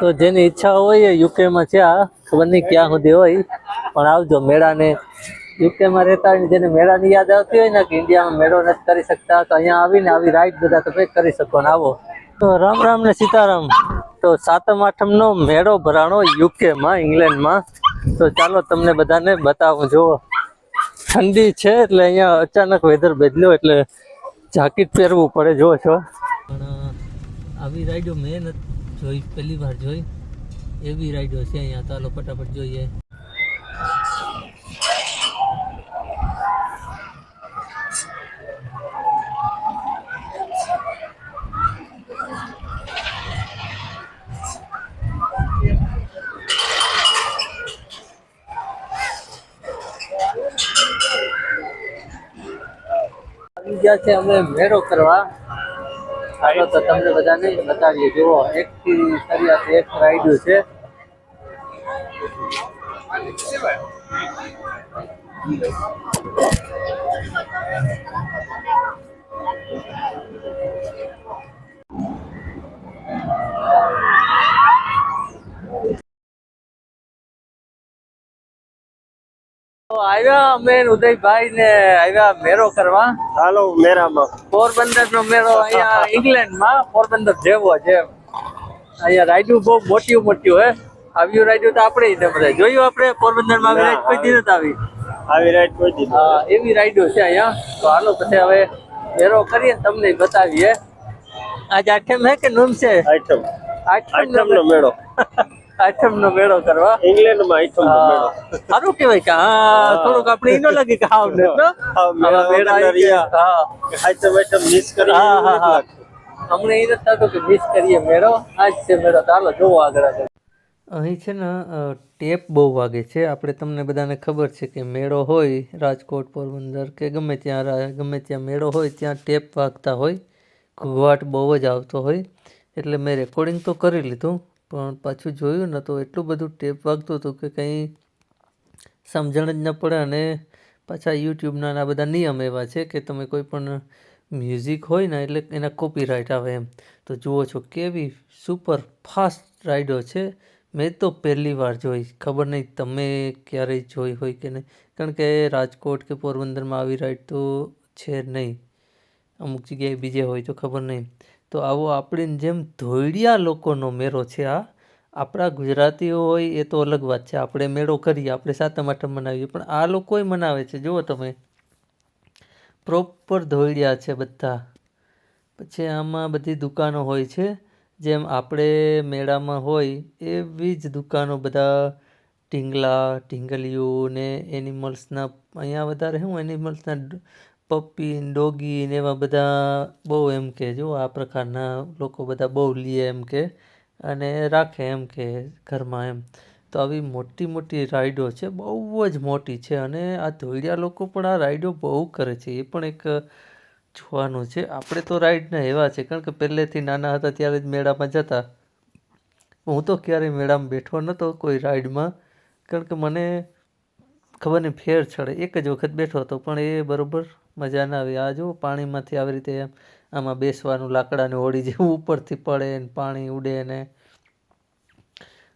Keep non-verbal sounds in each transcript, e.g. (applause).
તો જેની ઈચ્છા હોય એ યુકેમાં છે, આ ખબર નહીં ક્યાં સુધી હોય, પણ આવજો મેળાને. યુકેમાં રહેતા હોય જેને મેળાની યાદ આવતી હોય ને કે ઇન્ડિયામાં મેળો નથી કરી શકતા, તો અહીંયા આવીને આવી રાઈડ બધા તમે કરી શકો ને આવો. તો રામ રામ ને સીતારામ. તો સાતમ આઠમનો મેળો ભરાણો યુકેમાં ઇંગ્લેન્ડમાં. તો ચાલો તમને બધાને બતાવું, જુઓ. ઠંડી છે એટલે અહીંયા અચાનક વેધર બદલ્યો એટલે જાકીટ પહેરવું પડે, જુઓ છો. પણ, આવી રાઈડો મેં નથી જોઈ, પહેલી વાર જોઈ. એવી રાઈડો છે અહીંયા ચાલો ફટાફટ જોઈએ. ગયા છે અમે મેળો કરવા. ચાલો તો તમને બધાને બતાવીએ. જુઓ એક થી શરૂઆત એક રાઈડ્યું છે. તો આવ્યા અમે ઉદયભાઈ ને આવ્યા મેળો કરવા. હાલો મેરામાં પોરબંદર નો અહીંયા ઇંગ્લેન્ડમાં પોરબંદર જેવો છે અહીંયા રાઈડું બહુ મોટી મોટી હોય આવ્યું રાઈડું તો આપણે ને બધા જોયું આપણે? પોરબંદરમાં આવી રાઈડ કોઈ આવી? આવી રાઈડ કોઈ હા એવી રાઈડો છે અહીંયા. તો હાલો પછી હવે મેળો કરીએ તમને બતાવીએ. આજ આઠમ હે કે નુમ છે? આઈટમ આઠમ નો મેળો. (laughs) આઠમ નો મેળો કરવા ઇંગ્લેન્ડમાં આઈટમ નો મેળો. સારું કેવાય કે હા થોડુંક આપણે ઈ લાગે કે હાવ ને મેળા. હા. આઈટમ આઈટમ મિસ કરી હા હા હા. અમને એ નથી થતું કે મિસ કરીએ મેળો. આજ છે મેળો તો જોવો આગળ આગળ. અહીં છે ને ટેપ બહુ વાગે છે. આપણે તમને બધાને ખબર છે કે મેળો હોય રાજકોટ પોરબંદર કે ગમે ત્યાં ગમે ત્યાં મેળો હોય ત્યાં ટેપ વાગતા હોય. ઘૂઘવાટ બહુ જ આવતો હોય. એટલે મેં રેકોર્ડિંગ તો કરી લીધું. પણ પાછું જોયું ને તો એટલું બધું ટેપ વાગતું હતું કે કંઈ સમજણ જ ન પડે અને પાછા યુટ્યુબના આ બધા નિયમ એવા છે કે તમે કોઈ પણ મ્યુઝિક હોય ને એટલે એના કોપીરાઇટ આવે એમ. તો જુઓ છો કેવી સુપર ફાસ્ટ રાઈડો છે. મેં તો પહેલી વાર જોઈ. ખબર નહીં તમે ક્યારેય જોઈ હોય કે નહીં. કારણ કે રાજકોટ કે પોરબંદરમાં આવી રાઈડ તો છે નહીં. અમુક જગ્યાએ બીજે હોય તો ખબર નહીં. તો આવો આપણી જેમ ધોળિયા લોકોનો મેળો છે આ, આપણા ગુજરાતીઓ હોય એ તો અલગ વાત છે. આપણે મેળો કરીએ, આપણે સાતમ આઠમ મનાવીએ, પણ આ લોકોય મનાવે છે. જુઓ તમે પ્રોપર ધોળિયા છે બધા. પછી આમાં બધી દુકાનો હોય છે. જેમ આપણે મેળામાં હોય એવી જ દુકાનો બધા ટીંગલા ટીંગલીઓ ને એનિમલ્સના અહીંયા વધારે શું એનિમલ્સના પપ્પી ડોગી ને એવા બધા બહુ એમ કે, જો આ પ્રકારના લોકો બધા બહુ લે એમ કે અને રાખે એમ કે ઘરમાં એમ. તો આવી મોટી મોટી રાઈડો છે, બહુ જ મોટી છે અને આ ધોળિયા લોકો પણ આ રાઈડો બહુ કરે છે, એ પણ એક જોવાનું છે. આપણે તો રાઈડના એવા છે, કારણ કે પહેલેથી નાના હતા ત્યારે જ મેળામાં જતા. હું તો ક્યારેય મેળામાં બેઠો નહોતો કોઈ રાઈડમાં, કારણ કે મને ખબર નહીં, ફેર છડે. એક જ વખત બેઠો હતો, પણ એ બરોબર મજા ના આવી. આ જુઓ પાણીમાંથી આવી રીતે આમાં બેસવાનું, લાકડાની હોડી જેવું ઉપરથી પડે ને પાણી ઉડે ને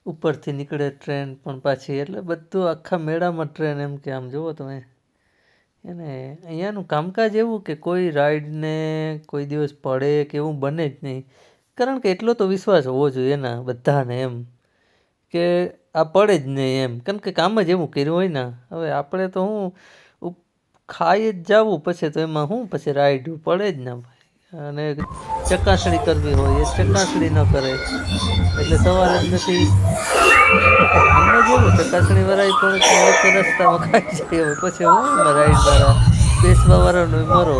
ઉપરથી નીકળે ટ્રેન પણ પાછી. એટલે બધું આખા મેળામાં ટ્રેન એમ કે આમ જુઓ તમે. એને અહીંયાનું કામકાજ એવું કે કોઈ રાઈડને કોઈ દિવસ પડે કે એવું બને જ નહીં. કારણ કે એટલો તો વિશ્વાસ હોવો જોઈએ એના બધાને એમ કે આ પડે જ નહીં એમ. કારણ કે કામ જ એવું કર્યું હોય ને. હવે આપણે તો હું ખાઈ જ જવું, પછી તો એમાં શું, પછી રાઈડ પડે જ ના ભાઈ. અને ચકાસણી કરવી હોય, એ ચકાસણી ન કરે. એટલે સવારે જ નથી. અમને જેવું, ચકાસણી વરાય પણ રસ્તામાં ખાઈ જાય પછી હું એમાં રાઈડ વાળા બેસવા વાળાનો મરો.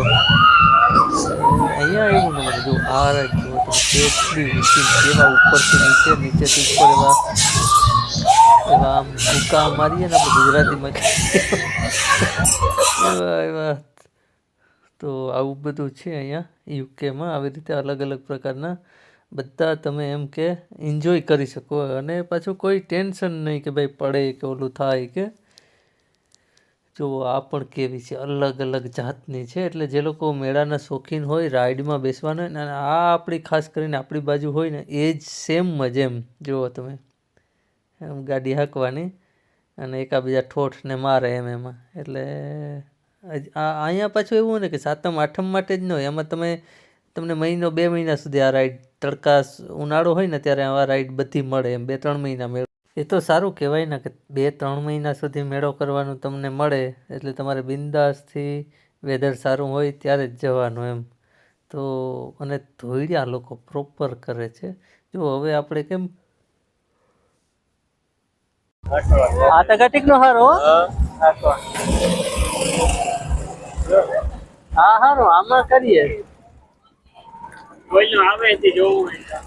અહીંયા એવું ન મને જો આ રાઈડ જુઓ તમે કેવા ઉપરથી નીચે, નીચેથી ઉપર એવા એવા આમ ભૂકા મારીએ ને આપણે ગુજરાતીમાં એવા તો આવું બધું છે અહીંયા યુકેમાં આવી રીતે અલગ અલગ પ્રકારના બધા તમે એમ કે એન્જોય કરી શકો. અને પાછું કોઈ ટેન્શન નહીં કે ભાઈ પડે કે ઓલું થાય કે. જો આ પણ કેવી છે? અલગ અલગ જાતની છે. એટલે જે લોકો મેળાના શોખીન હોય રાઈડમાં બેસવાના અને આ આપણી ખાસ કરીને આપણી બાજુ હોય ને એ જ સેમ જ એમ. જુઓ તમે. એમ ગાડી હાંકવાની અને એકાબીજા ઠોઠને મારે એમ એમાં. એટલે અહીંયા પાછું એવું ને કે સાતમ, આઠમ માટે જ ન હોય. એમાં તમે, તમને મહિનો, બે મહિના સુધી આ રાઈડ તડકા ઉનાળો હોય ને ત્યારે આ રાઈડ બધી મળે એમ, બે, ત્રણ મહિના મેળો. એ તો સારું કહેવાય ને કે બે, ત્રણ મહિના સુધી મેળો કરવાનું તમને મળે, એટલે તમારે બિંદાસથી વેધર સારું હોય ત્યારે જ જવાનું એમ. તો, અને ધોઈડિયા લોકો પ્રોપર કરે છે. જો હવે આપણે કેમ આ તો ગટીક નો હારો હા. હા. હારો આમાં કરીએ. કોઈ આવે તે જોવું હોય.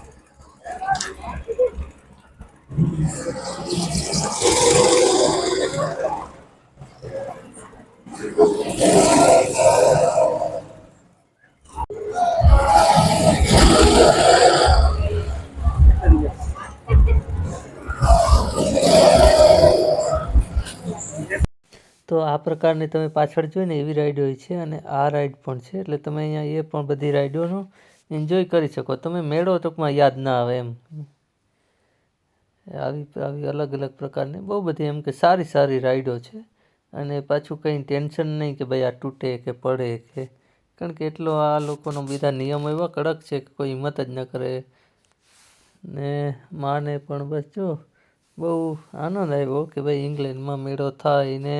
તો આ પ્રકારની તમે પાછળ જોઈને એવી રાઈડ હોય છે અને આ રાઈડ પણ છે, એટલે તમે અહીંયા એ પણ બધી રાઈડોનો એન્જોય કરી શકો. તમે મેળો ટૂંકમાં યાદ ના આવે એમ. આવી આવી અલગ અલગ પ્રકારની બહુ બધી એમ કે સારી સારી રાઈડો છે. અને પાછું કંઈ ટેન્શન નહીં કે ભાઈ આ તૂટે કે પડે કે, કારણ કે એટલો આ લોકોનો બધા નિયમ એવા કડક છે કે કોઈ હિંમત જ ન કરે. ને માને પણ બસ જો, બહુ આનંદ આવ્યો કે ભાઈ ઇંગ્લેન્ડમાં મેળો થાય ને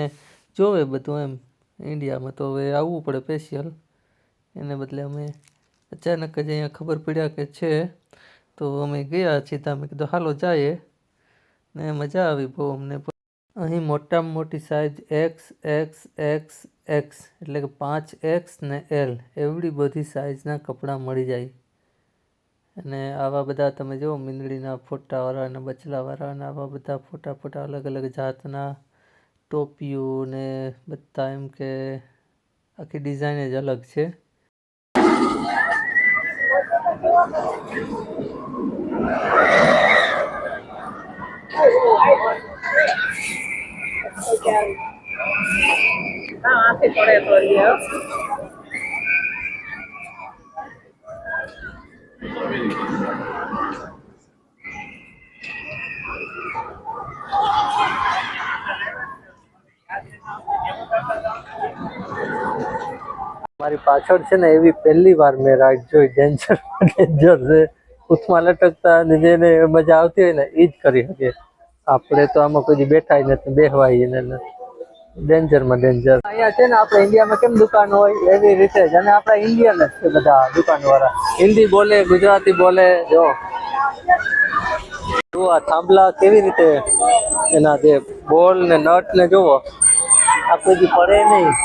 જોવે બધું એમ, ઇન્ડિયામાં તો હવે આવવું પડે સ્પેશિયલ એને બદલે અમે અચાનક જ અહીંયા ખબર પડ્યા કે છે. તો અમે ગયા સીધા તમે કીધું, હાલો, જઈએ. ને મજા આવી બહુ અમને. અહીં મોટામાં મોટી size X X X X એટલે કે પાંચ એક્સ ને એલ એવડી બધી સાઇઝના કપડાં મળી જાય. અને આવા બધા તમે જુઓ, મીંદડીના ફોટાવાળા અને બચલાવાળા અને આવા બધા ફોટા ફોટા અલગ અલગ જાતના. ટોપિયું ને બધા એમ કે આખી ડિઝાઇન જ અલગ છે. મારી પાછળ છે ને એવી પહેલી વાર મેં રાઈડ જોઈ ડેન્જર ડેન્જર છે ઉથમાં લટકતા અને જેને મજા આવતી હોય ને એ જ કરી શકે. આપણે તો આમાં કોઈ બેઠાય બેઠા નથી બેહવાય ને. ડેન્જરમાં ડેન્જર અહીંયા છે ને આપણે ઇન્ડિયામાં કેમ દુકાન હોય એવી રીતે જ. અને આપણા ઇન્ડિયન જ છે બધા દુકાનવાળા. હિન્દી બોલે, ગુજરાતી બોલે, જો. જુઓ થાંભલા કેવી રીતે એના જે બોલ ને નટ ને જોવો આ કોઈ પડે નહીં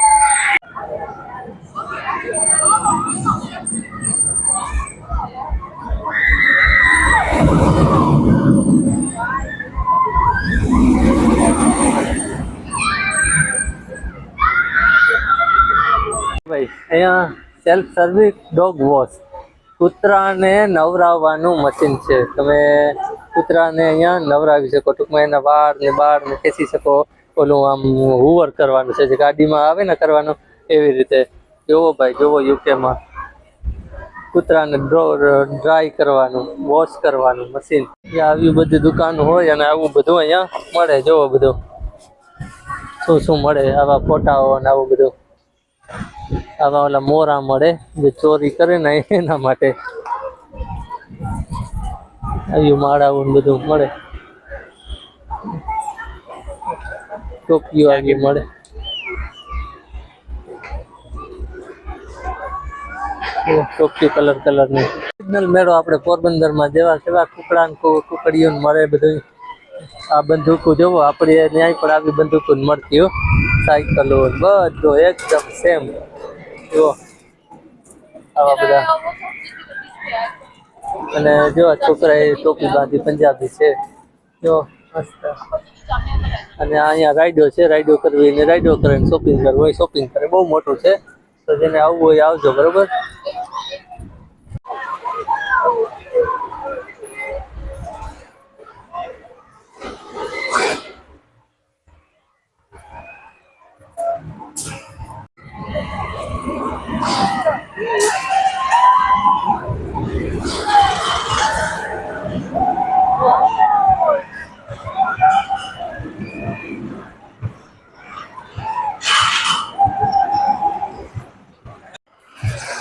ભાઈ અહીંયા સેલ્ફ સર્વિસ ડોગ વોશ કૂતરાને નવરાવવાનું મશીન છે. તમે કૂતરાને અહીંયા નવરાવી શકો. ટૂંકમાં એના વાળ ને બાળ ને ખેંચી શકો. ઓલું આમ હુવર કરવાનું છે. જે ગાડીમાં આવે ને કરવાનું, એવી રીતે. જોવો ભાઈ જોવો યુકેમાં. કૂતરાને ડ્રાય કરવાનું વોશ કરવાનું મશીન આવી બધી દુકાન હોય અને આવું બધું અહીંયા મળે. જોવો બધું. શું શું મળે, આવા ફોટાઓ ને આવું બધું. આવા ઓલા મોરા મળે, જે ચોરી કરે ને એના માટે. આવ્યું માળાઓ બધું મળે. ટોપીઓ આવી મળે. ટોપી કલર કલરની સિગ્નલ મેળો આપણે પોરબંદરમાં જેવા કેવા કુકડા કુકડીઓ મળે બધું આ બંદૂકો જોવો, આપણે ન્યાય પણ આવી બંદૂકો મળતી હો. સાયકલો બધું એકદમ સેમ જો આવા બધા. અને જો છોકરાએ ટોપી બાંધી પંજાબી છે. જો મસ્ત. અને અહીંયા રાઈડો છે રાઈડો કરવી ને રાઈડો કરે શોપિંગ કરવું હોય શોપિંગ કરે. બહુ મોટું છે. તો જેને આવવું હોય આવજો, બરોબર?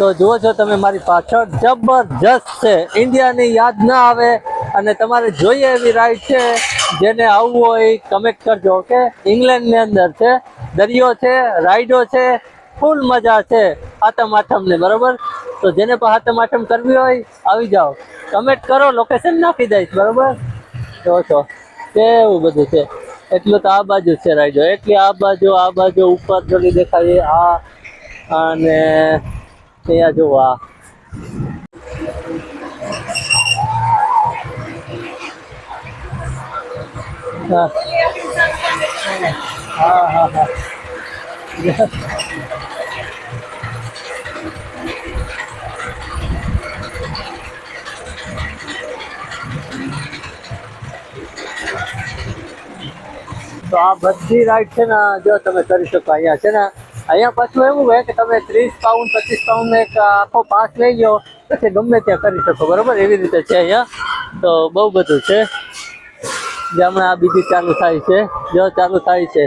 તો જુઓ છો તમે, મારી પાછળ જબરજસ્ત છે. ઇન્ડિયાની યાદ ના આવે અને તમારે જોઈએ એવી રાઈડ છે જેને આવવું હોય કમેન્ટ કરજો ઓકે ઇંગ્લેન્ડની અંદર છે, દરિયો છે રાઈડો છે ફૂલ મજા છે આતમ આઠમને બરાબર? તો જેને પણ આતમ આઠમ કરવી હોય, આવી જાઓ. કમેન્ટ કરો લોકેશન નાખી દઈશ, બરાબર? જો છો, કેવું બધું છે. એટલું તો આ બાજુ છે રાઈડો એટલી આ બાજુ આ બાજુ, ઉપર જોડી દેખાય, આ અને અહીંયા જુઓ આ હા હા હા હા તો આ બધી રાઈડ છે ને જો તમે કરી શકો અહીંયા છે ને અહીંયા પાછું એવું હોય કે તમે ત્રીસ પાઉન્ડ પચીસ પાઉન્ડ એક આખો પાસ લઈ ગયો પછી ગમે ત્યાં કરી શકો, બરાબર? એવી રીતે છે અહીંયા. તો બહુ બધું છે. જે હમણાં આ બીજી ચાલુ થાય છે. જો ચાલુ થાય છે.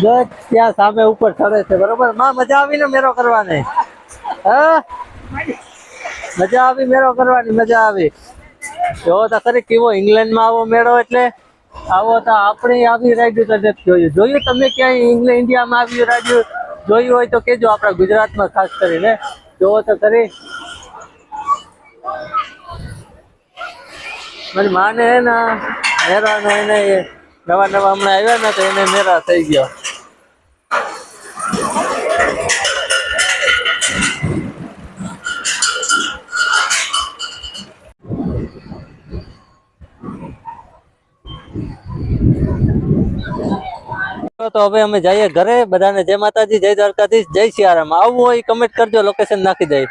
જો ત્યાં સામે ઉપર ચડે છે, બરોબર? માં, મજા આવી ને મેરો કરવાની. હા? મજા આવી મેળો કરવાની, મજા આવી. જો તો ખરી કેવો ઇંગ્લેન્ડમાં આવો મેળો એટલે? આવો તો આપણે આવી રાઈડ તો નથી જોયું. જોયું તમે ક્યાંય ઇંગ્લેન્ડ ઇન્ડિયામાં આવ્યું રાઈડ જોયું હોય તો કેજો આપણા ગુજરાતમાં ખાસ કરીને. જોવો તો ખરી. મારી માને હે ને મેરાનો એને નવા નવા હમણાં આવ્યા ને તો એને મેરા થઈ ગયો. તો હવે અમે જઈએ ઘરે બધાને. જય માતાજી, જય દ્વારકાધીશ, જય સિયારામ આવવું હોય કમેન્ટ કરજો લોકેશન નાખી દઈ